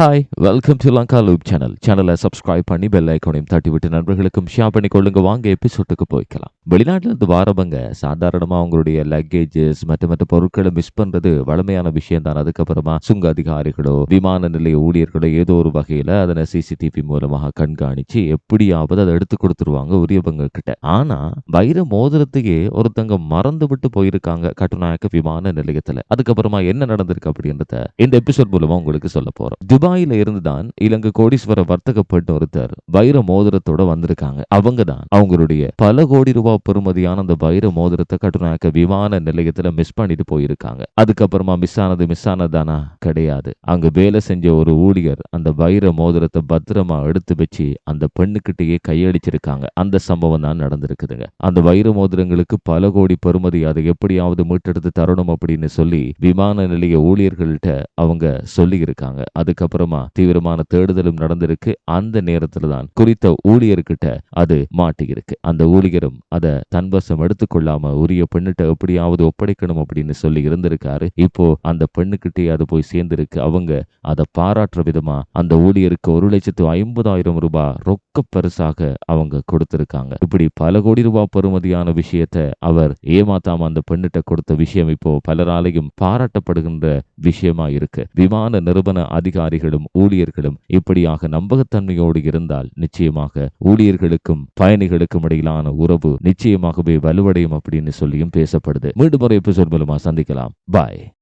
Hi welcome to Lanka loop channel சேனலை subscribe பண்ணி bell ஐக்கோனையும் தட்டி விட்டு நண்பர்களுக்கும் ஷேர் பண்ணி கொள்ளுங்க வாங்க எபிசோட்டுக்கு போய்க்கலாம். வெளிநாட்டிலிருந்து வாரவங்க சாதாரணமா அவங்களுடைய லக்கேஜஸ் மற்ற மற்ற பொருட்களை மிஸ் பண்றது வளமையான விஷயம் தான் அதுக்கப்புறமா சுங்க அதிகாரிகளோ விமான நிலைய ஊழியர்களோ ஏதோ ஒரு வகையில அதனை சிசிடிவி மூலமாக கண்காணிச்சு எப்படியாவது அதை எடுத்து கொடுத்துருவாங்க உரியவங்க கிட்ட ஆனா வைர மோதிரத்தையே ஒருத்தங்க மறந்து விட்டு போயிருக்காங்க கட்டுநாயக்க விமான நிலையத்துல. அதுக்கப்புறமா என்ன நடந்திருக்கு அப்படின்றத இந்த எபிசோட் மூலமா உங்களுக்கு சொல்ல போறோம். துபாயில் இருந்து தான் இலங்கை கோடீஸ்வர வர்த்தக பெண் ஒருத்தர் வைர மோதிரத்தோட வந்திருக்காங்க. அவங்க தான் அவங்களுடைய பல கோடி ரூபாய் பெறுமதியான அந்த வைர மோதிரத்தை கட்டுநாயக்க விமான நிலையத்துல மிஸ் பண்ணிட்டு போயிருக்காங்க. அதுக்கப்புறமா மிஸ் ஆனது மிஸ் ஆனதானா? கிடையாது. அங்க வேலை செஞ்ச ஒரு ஊழியர் அந்த வைர மோதிரத்தை பத்திரமா எடுத்து வச்சு அந்த பெண்ணுக்கிட்டேயே கையடிச்சிருக்காங்க அந்த சம்பவம் தான் நடந்திருக்குதுங்க. அந்த வைர மோதிரங்களுக்கு பல கோடி பெறுமதி அதை எப்படியாவது மீட்டெடுத்து தரணும் அப்படின்னு சொல்லி விமான நிலைய ஊழியர்கள்ட்ட அவங்க சொல்லி இருக்காங்க அதுக்கப்புறமா தீவிரமான தேடுதலும் நடந்திருக்கு. அந்த நேரத்துல தான் குறித்த ஊழியர்கிட்ட அது மாட்டியிருக்கு. அந்த ஊழியரும் அதை தன்வசம் எடுத்துக்கொள்ளாம உரிய பெண்ணிட்ட எப்படியாவது ஒப்படைக்கணும் அப்படின்னு சொல்லி இருந்திருக்காரு. இப்போ அந்த பெண்ணுக்கிட்டே அது போய் சேர்ந்திருக்கு. அவங்க அதை பாராட்டுற விதமா அந்த ஊழியருக்கு ஒரு லட்சத்து ஐம்பதாயிரம் ரூபாய் ரொக்க பரிசாக அவங்க கொடுத்திருக்காங்க. இப்படி பல கோடி ரூபாய் பெறுமதியான விஷயத்தை அவர் ஏமாத்தாம அந்த பெண்ணிட்ட கொடுத்த விஷயம் இப்போ பலராலையும் பாராட்டப்படுகின்ற விஷயமா இருக்கு. விமான நிறுவன அதிகாரிகளும் ஊழியர்களும் இப்படியாக நம்பகத்தன்மையோடு இருந்தால் நிச்சயமாக ஊழியர்களுக்கும் பயணிகளுக்கும் இடையிலான உறவு நிச்சயமாகவே வலுவடையும் அப்படின்னு சொல்லியும் பேசப்படுது. மீண்டும் ஒரு எபிசோட் மூலமா சந்திக்கலாம். பாய்